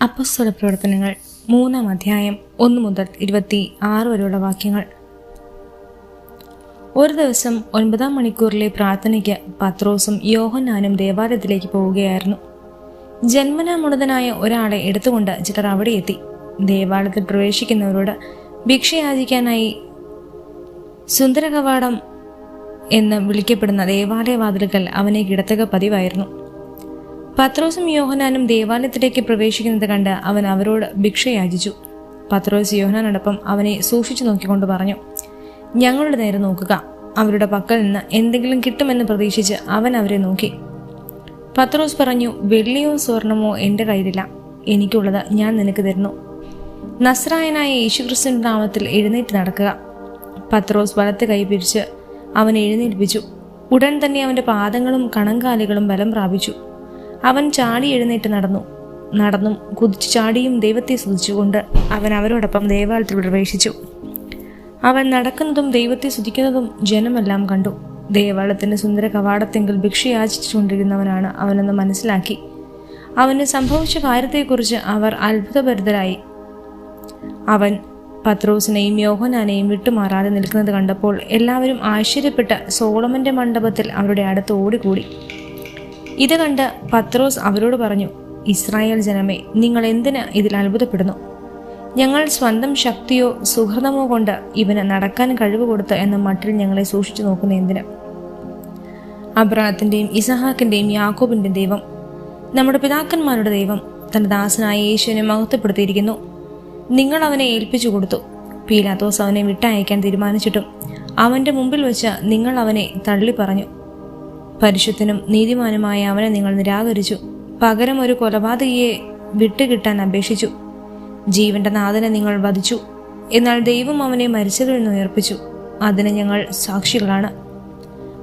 അപ്പസ്വല പ്രവർത്തനങ്ങൾ മൂന്നാം അധ്യായം ഒന്ന് മുതൽ ഇരുപത്തി ആറ് വരെയുള്ള വാക്യങ്ങൾ. ഒരു ദിവസം ഒൻപതാം മണിക്കൂറിലെ പ്രാർത്ഥനയ്ക്ക് പത്രോസും യോഹന്നാനും ദേവാലയത്തിലേക്ക് പോവുകയായിരുന്നു. ജന്മനാമുണതനായ ഒരാളെ എടുത്തുകൊണ്ട് ചിലർ അവിടെ എത്തി. ദേവാലയത്തിൽ പ്രവേശിക്കുന്നവരോട് ഭിക്ഷയാചിക്കാനായി സുന്ദരകവാടം എന്ന് വിളിക്കപ്പെടുന്ന ദേവാലയവാതിലുകൾ അവനെ കിടത്തുക പതിവായിരുന്നു. പത്രോസും യോഹനാനും ദേവാലയത്തിലേക്ക് പ്രവേശിക്കുന്നത് കണ്ട് അവൻ അവരോട് ഭിക്ഷ യാചിച്ചു പത്രോസ് യോഹനാനോടൊപ്പം അവനെ സൂക്ഷിച്ചു നോക്കിക്കൊണ്ട് പറഞ്ഞു ഞങ്ങളുടെ നേരെ നോക്കുക. അവരുടെ പക്കൽ നിന്ന് എന്തെങ്കിലും കിട്ടുമെന്ന് പ്രതീക്ഷിച്ച് അവൻ അവരെ നോക്കി. പത്രോസ് പറഞ്ഞു വെള്ളിയോ സ്വർണമോ എന്റെ കയ്യിലില്ല. എനിക്കുള്ളത് ഞാൻ നിനക്ക് തരുന്നു. നസ്രായനായ യേശുക്രിസ്തുവിന്റെ നാമത്തിൽ എഴുന്നേറ്റ് നടക്കുക. പത്രോസ് വലത്ത് കൈ പിരിച്ച് അവൻ എഴുന്നേൽപ്പിച്ചു. ഉടൻ തന്നെ അവന്റെ പാദങ്ങളും കണങ്കാലുകളും ബലം പ്രാപിച്ചു. അവൻ ചാടി എഴുന്നേറ്റ് നടന്നു. നടന്നും കുതിച്ചു ചാടിയും ദൈവത്തെ സ്തുതിച്ചുകൊണ്ട് അവൻ അവരോടൊപ്പം ദേവാലയത്തിൽ പ്രവേശിച്ചു. അവൻ നടക്കുന്നതും ദൈവത്തെ സ്തുതിക്കുന്നതും ജനമെല്ലാം കണ്ടു. ദേവാലയത്തിന്റെ സുന്ദര കവാടത്തെങ്കിൽ ഭിക്ഷ യാചിച്ചുകൊണ്ടിരുന്നവനാണ് അവനെന്ന് മനസ്സിലാക്കി. അവന് സംഭവിച്ച കാര്യത്തെക്കുറിച്ച് അവർ അത്ഭുതഭരിതരായി. അവൻ പത്രോസിനെയും യോഹനാനെയും വിട്ടുമാറാതെ നിൽക്കുന്നത് കണ്ടപ്പോൾ എല്ലാവരും ആശ്ചര്യപ്പെട്ട് സോളമന്റെ മണ്ഡപത്തിൽ അവരുടെ അടുത്ത് ഓടിക്കൂടി. ഇത് കണ്ട് പത്രോസ് അവരോട് പറഞ്ഞു ഇസ്രായേൽ ജനമേ നിങ്ങൾ എന്തിന് ഇതിൽ അത്ഭുതപ്പെടുന്നു? ഞങ്ങൾ സ്വന്തം ശക്തിയോ സുഹൃതമോ കൊണ്ട് ഇവന് നടക്കാൻ കഴിവ് കൊടുത്ത് എന്ന മട്ടിൽ ഞങ്ങളെ സൂക്ഷിച്ചു നോക്കുന്ന എന്തിന്? അബ്രാഹത്തിന്റെയും ഇസഹാക്കിന്റെയും യാക്കോബിന്റെയും ദൈവം നമ്മുടെ പിതാക്കന്മാരുടെ ദൈവം തന്റെ ദാസനായ യേശുവിനെ മഹത്വപ്പെടുത്തിയിരിക്കുന്നു. നിങ്ങൾ അവനെ ഏൽപ്പിച്ചു കൊടുത്തു. പീലാത്തോസ് അവനെ വിട്ടയക്കാൻ തീരുമാനിച്ചിട്ടും അവന്റെ മുമ്പിൽ വെച്ച് നിങ്ങൾ അവനെ തള്ളി പറഞ്ഞു പരിശുദ്ധനും നീതിമാനുമായ അവനെ നിങ്ങൾ നിരാകരിച്ചു. പകരം ഒരു കൊലപാതകയെ വിട്ടുകിട്ടാൻ അപേക്ഷിച്ചു. ജീവന്റെ നാഥനെ നിങ്ങൾ വധിച്ചു. എന്നാൽ ദൈവം അവനെ മരിച്ചവരിൽ നിന്ന് ഉയർപ്പിച്ചു. അതിന് ഞങ്ങൾ സാക്ഷികളാണ്.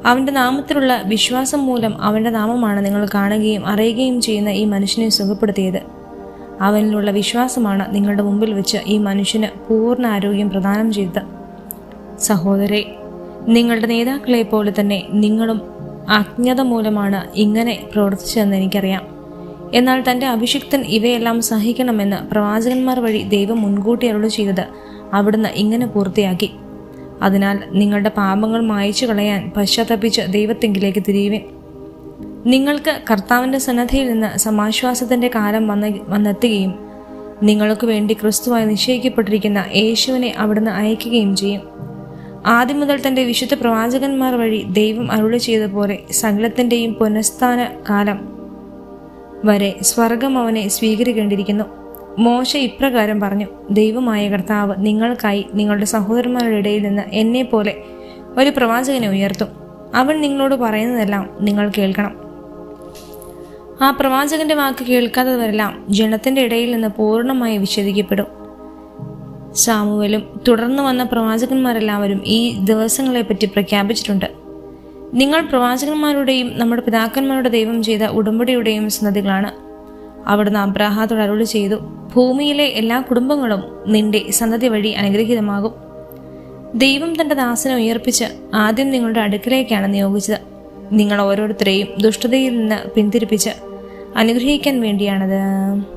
അവന്റെ നാമത്തിലുള്ള വിശ്വാസം മൂലം അവന്റെ നാമമാണ് നിങ്ങൾ കാണുകയും അറിയുകയും ചെയ്യുന്ന ഈ മനുഷ്യനെ സുഖപ്പെടുത്തിയത്. അവനിലുള്ള വിശ്വാസമാണ് നിങ്ങളുടെ മുമ്പിൽ വെച്ച് ഈ മനുഷ്യന് പൂർണ ആരോഗ്യം പ്രദാനം ചെയ്തത്. സഹോദരെ നിങ്ങളുടെ നേതാക്കളെ പോലെ തന്നെ നിങ്ങളും അജ്ഞത മൂലമാണ് ഇങ്ങനെ പ്രവർത്തിച്ചതെന്ന് എനിക്കറിയാം. എന്നാൽ തന്റെ അഭിഷിക്തൻ ഇവയെല്ലാം സഹിക്കണമെന്ന് പ്രവാചകന്മാർ വഴി ദൈവം മുൻകൂട്ടി അരുളു ചെയ്തത് അവിടുന്ന് ഇങ്ങനെ പൂർത്തിയാക്കി. അതിനാൽ നിങ്ങളുടെ പാപങ്ങൾ മായച്ചു കളയാൻ പശ്ചാത്തപിച്ച് ദൈവത്തെങ്കിലേക്ക് തിരിയുവിൻ. നിങ്ങൾക്ക് കർത്താവിന്റെ സന്നദ്ധയിൽ നിന്ന് സമാശ്വാസത്തിന്റെ കാലം വന്ന വന്നെത്തുകയും നിങ്ങൾക്ക് വേണ്ടി ക്രിസ്തുവായി നിശ്ചയിക്കപ്പെട്ടിരിക്കുന്ന യേശുവിനെ അവിടുന്ന് അയക്കുകയും ചെയ്യും. ആദ്യം മുതൽ തന്റെ വിശുദ്ധ പ്രവാചകന്മാർ വഴി ദൈവം അരുളി ചെയ്ത പോലെ സകലത്തിന്റെയും പുനഃസ്ഥാന കാലം വരെ സ്വർഗം അവനെ സ്വീകരിക്കേണ്ടിയിരിക്കുന്നു. മോശ ഇപ്രകാരം പറഞ്ഞു ദൈവമായ കർത്താവ് നിങ്ങൾക്കായി നിങ്ങളുടെ സഹോദരന്മാരുടെ ഇടയിൽ നിന്ന് എന്നെ പോലെ ഒരു പ്രവാചകനെ ഉയർത്തും. അവൻ നിങ്ങളോട് പറയുന്നതെല്ലാം നിങ്ങൾ കേൾക്കണം. ആ പ്രവാചകന്റെ വാക്ക് കേൾക്കാത്തവരെല്ലാം ജനത്തിന്റെ ഇടയിൽ നിന്ന് പൂർണമായി വിച്ഛേദിക്കപ്പെടും. സാമുവലും തുടർന്ന് വന്ന പ്രവാചകന്മാരെല്ലാവരും ഈ ദിവസങ്ങളെപ്പറ്റി പ്രഖ്യാപിച്ചിട്ടുണ്ട്. നിങ്ങൾ പ്രവാചകന്മാരുടെയും നമ്മുടെ പിതാക്കന്മാരുടെ ദൈവം ചെയ്ത ഉടമ്പടിയുടെയും സന്നദ്ധികളാണ് അവിടുന്ന് അബ്രാഹാത്തോട് അരുളി ചെയ്തു ഭൂമിയിലെ എല്ലാ കുടുംബങ്ങളും നിന്റെ സന്നദ്ധി വഴി അനുഗ്രഹീതമാകും. ദൈവം തന്റെ ദാസനെ ഉയർപ്പിച്ച് ആദ്യം നിങ്ങളുടെ അടുക്കലേക്കാണ് നിയോഗിച്ചത്. നിങ്ങൾ ഓരോരുത്തരെയും ദുഷ്ടതയിൽ നിന്ന് പിന്തിരിപ്പിച്ച് അനുഗ്രഹിക്കാൻ വേണ്ടിയാണത്.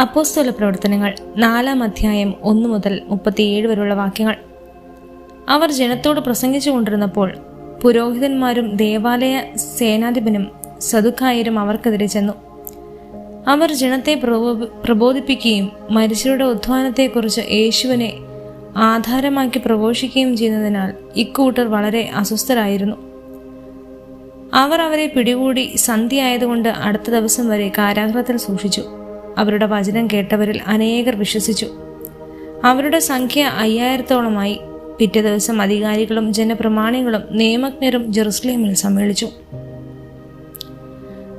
അപ്പോസ്തല പ്രവർത്തനങ്ങൾ നാലാം അധ്യായം ഒന്ന് മുതൽ മുപ്പത്തിയേഴ് വരെയുള്ള വാക്യങ്ങൾ. അവർ ജനത്തോട് പ്രസംഗിച്ചു കൊണ്ടിരുന്നപ്പോൾ പുരോഹിതന്മാരും ദേവാലയ സേനാധിപനും സതുക്കായരും അവർക്കെതിരെ ചെന്നു. അവർ ജനത്തെ പ്രബോ- പ്രബോധിപ്പിക്കുകയും മരിച്ചവരുടെ ഉദ്ധാനത്തെക്കുറിച്ച് യേശുവിനെ ആധാരമാക്കി പ്രഘോഷിക്കുകയും ചെയ്യുന്നതിനാൽ ഇക്കൂട്ടർ വളരെ അസ്വസ്ഥരായിരുന്നു. അവർ അവരെ പിടികൂടി സന്ധ്യയായതുകൊണ്ട് അടുത്ത ദിവസം വരെ കാരാഗ്രഹത്തിൽ സൂക്ഷിച്ചു. അവരുടെ വചനം കേട്ടവരിൽ അനേകർ വിശ്വസിച്ചു. അവരുടെ സംഖ്യ അയ്യായിരത്തോളമായി. പിറ്റേ ദിവസം അധികാരികളും ജനപ്രമാണികളും നിയമജ്ഞരും ജെറുസലേമിൽ സമ്മേളിച്ചു.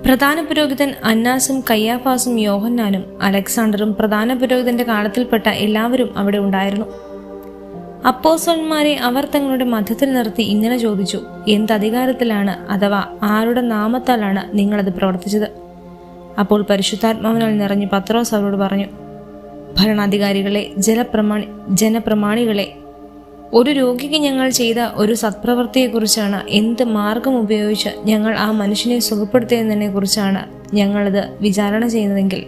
പ്രധാന പുരോഹിതൻ അന്നാസും കയ്യാഫാസും യോഹന്നാനും അലക്സാണ്ടറും പ്രധാന പുരോഹിതന്റെ കാലത്തിൽപ്പെട്ട എല്ലാവരും അവിടെ ഉണ്ടായിരുന്നു. അപ്പോസോന്മാരെ അവർ തങ്ങളുടെ മധ്യത്തിൽ നിർത്തി ഇങ്ങനെ ചോദിച്ചു എന്ത് അധികാരത്തിലാണ്? അഥവാ ആരുടെ നാമത്താലാണ് നിങ്ങളത് പ്രവർത്തിച്ചത്? അപ്പോൾ പരിശുദ്ധാത്മാവിനാൽ നിറഞ്ഞ് പത്രോസ് അവരോട് പറഞ്ഞു ഭരണാധികാരികളെ ജലപ്രമാണി ജനപ്രമാണികളെ ഒരു രോഗിക്ക് ഞങ്ങൾ ചെയ്ത ഒരു സത്പ്രവൃത്തിയെക്കുറിച്ചാണ് എന്ത് മാർഗം ഉപയോഗിച്ച് ഞങ്ങൾ ആ മനുഷ്യനെ സുഖപ്പെടുത്തിയതിനെ കുറിച്ചാണ് ഞങ്ങളത് വിചാരണ ചെയ്യുന്നതെങ്കിൽ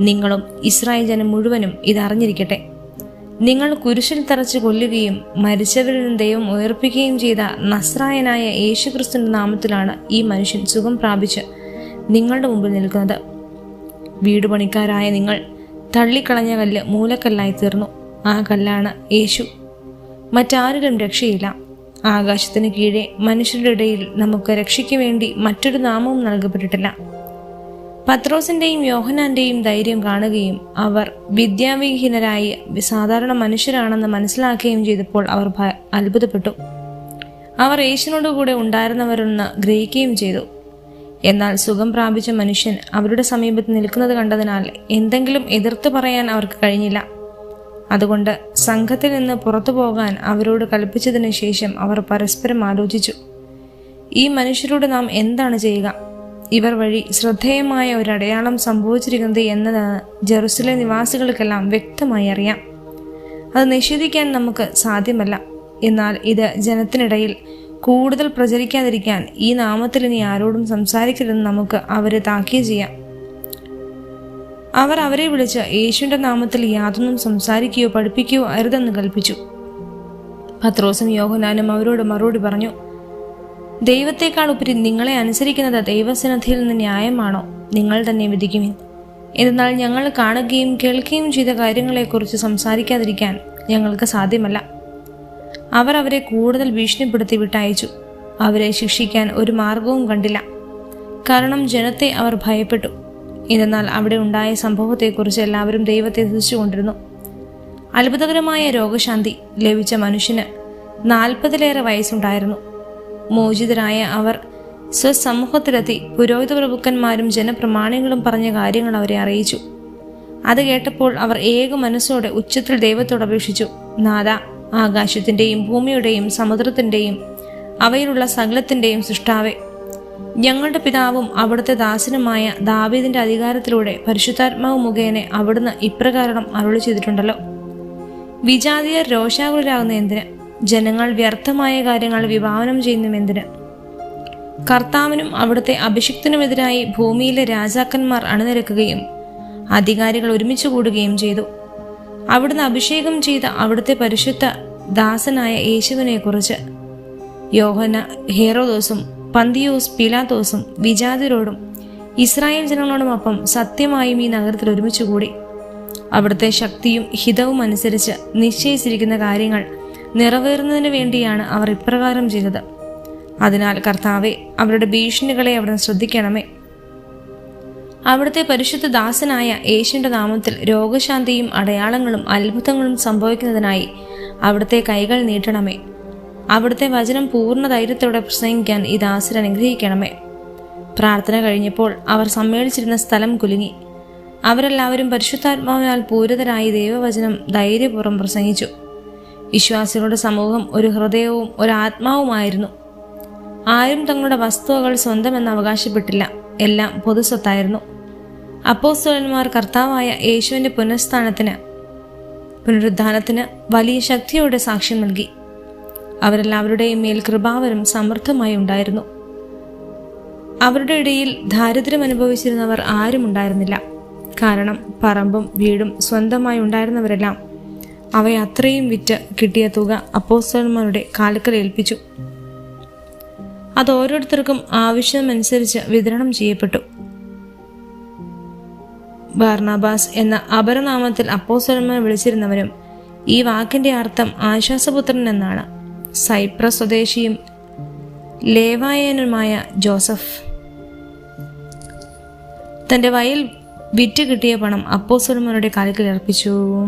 നിങ്ങളും ഇസ്രായേൽ ജനം മുഴുവനും ഇതറിഞ്ഞിരിക്കട്ടെ. നിങ്ങൾ കുരിശിൽ തറച്ച് കൊല്ലുകയും മരിച്ചവരിൽ നിന്ന് ദൈവം ഉയർപ്പിക്കുകയും ചെയ്ത നസ്രായനായ യേശുക്രിസ്തുവിന്റെ നാമത്തിലാണ് ഈ മനുഷ്യൻ സുഖം പ്രാപിച്ച് നിങ്ങളുടെ മുമ്പിൽ നിൽക്കുന്നത്. വീട് പണിക്കാരായ നിങ്ങൾ തള്ളിക്കളഞ്ഞ കല്ല് മൂലക്കല്ലായി തീർന്നു. ആ കല്ലാണ് യേശു. മറ്റാരിലും രക്ഷയില്ല. ആകാശത്തിന് കീഴെ മനുഷ്യരുടെ ഇടയിൽ നമുക്ക് രക്ഷയ്ക്ക് വേണ്ടി മറ്റൊരു നാമവും നൽകപ്പെട്ടിട്ടില്ല. പത്രോസിന്റെയും യോഹനാന്റെയും ധൈര്യം കാണുകയും അവർ വിദ്യാവിഹീനരായി സാധാരണ മനുഷ്യരാണെന്ന് മനസ്സിലാക്കുകയും ചെയ്തപ്പോൾ അവർ അത്ഭുതപ്പെട്ടു. അവർ യേശുനോടുകൂടെ ഉണ്ടായിരുന്നവരെന്ന് ഗ്രഹിക്കുകയും ചെയ്തു. എന്നാൽ സുഖം പ്രാപിച്ച മനുഷ്യൻ അവരുടെ സമീപത്ത് നിൽക്കുന്നത് കണ്ടതിനാൽ എന്തെങ്കിലും എതിർത്ത് പറയാൻ അവർക്ക് കഴിഞ്ഞില്ല. അതുകൊണ്ട് സംഘത്തിൽ നിന്ന് പുറത്തു പോകാൻ അവരോട് കൽപ്പിച്ചതിന് ശേഷം അവർ പരസ്പരം ആലോചിച്ചു. ഈ മനുഷ്യരോട് നാം എന്താണ് ചെയ്യുക? ഇവർ വഴി ശ്രദ്ധേയമായ ഒരു അടയാളം സംഭവിച്ചിരിക്കുന്നത് എന്നത് ജെറുസലേം നിവാസികൾക്കെല്ലാം വ്യക്തമായി അറിയാം. അത് നിഷേധിക്കാൻ നമുക്ക് സാധ്യമല്ല. എന്നാൽ ഇത് ജനത്തിനിടയിൽ കൂടുതൽ പ്രചരിക്കാതിരിക്കാൻ ഈ നാമത്തിൽ ഇനി ആരോടും സംസാരിക്കരുതെന്ന് നമുക്ക് അവരെ താക്കിയ ചെയ്യാം. അവർ അവരെ വിളിച്ച് യേശുവിന്റെ നാമത്തിൽ യാതൊന്നും സംസാരിക്കുകയോ പഠിപ്പിക്കുകയോ അരുതെന്ന് കൽപ്പിച്ചു. പത്രോസും യോഹനാനും അവരോട് മറുപടി പറഞ്ഞു ദൈവത്തെക്കാൾ ഉപരി നിങ്ങളെ അനുസരിക്കുന്നത് ദൈവസന്നദ്ധിയിൽ നിന്ന് ന്യായമാണോ? നിങ്ങൾ തന്നെ വിധിക്കുവിൻ. എന്നാൽ ഞങ്ങൾ കാണുകയും കേൾക്കുകയും ചെയ്ത കാര്യങ്ങളെക്കുറിച്ച് സംസാരിക്കാതിരിക്കാൻ ഞങ്ങൾക്ക് സാധ്യമല്ല. അവർ അവരെ കൂടുതൽ ഭീഷണിപ്പെടുത്തി വിട്ടയച്ചു അവരെ ശിക്ഷിക്കാൻ ഒരു മാർഗവും കണ്ടില്ല. കാരണം ജനത്തെ അവർ ഭയപ്പെട്ടു. എന്നാൽ അവിടെ ഉണ്ടായ സംഭവത്തെക്കുറിച്ച് എല്ലാവരും ദൈവത്തെ തുതിച്ചുകൊണ്ടിരുന്നു അത്ഭുതകരമായ രോഗശാന്തി ലഭിച്ച മനുഷ്യന് നാൽപ്പതിലേറെ വയസ്സുണ്ടായിരുന്നു. മോചിതരായ അവർ സ്വസമൂഹത്തിലെത്തി പുരോഹിത പ്രഭുക്കന്മാരും ജനപ്രമാണികളും പറഞ്ഞ കാര്യങ്ങൾ അവരെ അറിയിച്ചു. അത് കേട്ടപ്പോൾ അവർ ഏക മനസ്സോടെ ഉച്ചത്തിൽ ദൈവത്തോട് അപേക്ഷിച്ചു നാദ ആകാശത്തിന്റെയും ഭൂമിയുടെയും സമുദ്രത്തിന്റെയും അവയിലുള്ള സകലത്തിന്റെയും സൃഷ്ടാവെ. ഞങ്ങളുടെ പിതാവും അവിടുത്തെ ദാസനുമായ ദാവീദിന്റെ അധികാരത്തിലൂടെ പരിശുദ്ധാത്മാവ് മുഖേന അവിടുന്ന് ഇപ്രകാരം അരുളി ചെയ്തിട്ടുണ്ടല്ലോ. വിജാതിയർ രോഷാകുലരാകുന്ന എന്തിന്? ജനങ്ങൾ വ്യർത്ഥമായ കാര്യങ്ങൾ വിഭാവനം ചെയ്യുന്ന എന്തിന്? കർത്താവിനും അവിടുത്തെ അഭിഷിക്തനുമെതിരായി ഭൂമിയിലെ രാജാക്കന്മാർ അണിനിരക്കുകയും അധികാരികൾ ഒരുമിച്ച് കൂടുകയും ചെയ്തു. അവിടുന്ന് അഭിഷേകം ചെയ്ത അവിടുത്തെ പരിശുദ്ധ ദാസനായ യേശുവിനെക്കുറിച്ച് യോഹന ഹേറോദോസും പന്തിയോസ് പിലാത്തോസും വിജാതിരോടും ഇസ്രായേൽ ജനങ്ങളോടുമൊപ്പം സത്യമായും ഈ നഗരത്തിൽ ഒരുമിച്ച് കൂടി അവിടുത്തെ ശക്തിയും ഹിതവും അനുസരിച്ച് നിശ്ചയിച്ചിരിക്കുന്ന കാര്യങ്ങൾ നിറവേറുന്നതിന് വേണ്ടിയാണ് അവർ ഇപ്രകാരം ചെയ്തത്. അതിനാൽ കർത്താവെ അവരുടെ ഭീഷണികളെ അവിടുന്ന് ശ്രദ്ധിക്കണമേ. അവിടുത്തെ പരിശുദ്ധ ദാസനായ യേശുവിന്റെ നാമത്തിൽ രോഗശാന്തിയും അടയാളങ്ങളും അത്ഭുതങ്ങളും സംഭവിക്കുന്നതിനായി അവിടുത്തെ കൈകൾ നീട്ടണമേ. അവിടുത്തെ വചനം പൂർണ ധൈര്യത്തോടെ പ്രസംഗിക്കാൻ ഈ ദാസൻ അനുഗ്രഹിക്കണമേ. പ്രാർത്ഥന കഴിഞ്ഞപ്പോൾ അവർ സമ്മേളിച്ചിരുന്ന സ്ഥലം കുലുങ്ങി. അവരെല്ലാവരും പരിശുദ്ധാത്മാവിനാൽ പൂരിതരായി ദൈവവചനം ധൈര്യപൂർവം പ്രസംഗിച്ചു. വിശ്വാസികളുടെ സമൂഹം ഒരു ഹൃദയവും ഒരു ആത്മാവുമായിരുന്നു. ആരും തങ്ങളുടെ വസ്തുവകൾ സ്വന്തമെന്ന് അവകാശപ്പെട്ടില്ല. എല്ലാം പൊതുസ്വത്തായിരുന്നു. അപ്പോസ്തലന്മാർ കർത്താവായ യേശുവിന്റെ പുനഃസ്ഥാനത്തിന് പുനരുദ്ധാനത്തിന് വലിയ ശക്തിയോടെ സാക്ഷ്യം നൽകി. അവരെല്ലാവരുടെയും മേൽ കൃപാവരം സമൃദ്ധമായി ഉണ്ടായിരുന്നു. അവരുടെ ഇടയിൽ ദാരിദ്ര്യം അനുഭവിച്ചിരുന്നവർ ആരും ഉണ്ടായിരുന്നില്ല. കാരണം പറമ്പും വീടും സ്വന്തമായി ഉണ്ടായിരുന്നവരെല്ലാം അവയെ അത്രയും വിറ്റ് കിട്ടിയ തുക അപ്പോസ്തലന്മാരുടെ കാലുക്കൽ ഏൽപ്പിച്ചു. അത് ഓരോരുത്തർക്കും ആവശ്യമനുസരിച്ച് വിതരണം ചെയ്യപ്പെട്ടു. ബാർണാബാസ് എന്ന അപരനാമത്തിൽ അപ്പോസന്മാർ വിളിച്ചിരുന്നവരും ഈ വാക്കിന്റെ അർത്ഥം ആശ്വാസപുത്രൻ എന്നാണ്. സൈപ്ര സ്വദേശിയും ലേവായനുമായ ജോസഫ്. തന്റെ വയൽ വിറ്റ് കിട്ടിയ പണം അപ്പോസ്തലന്മാരുടെ കാലിക്കൽ അർപ്പിച്ചു.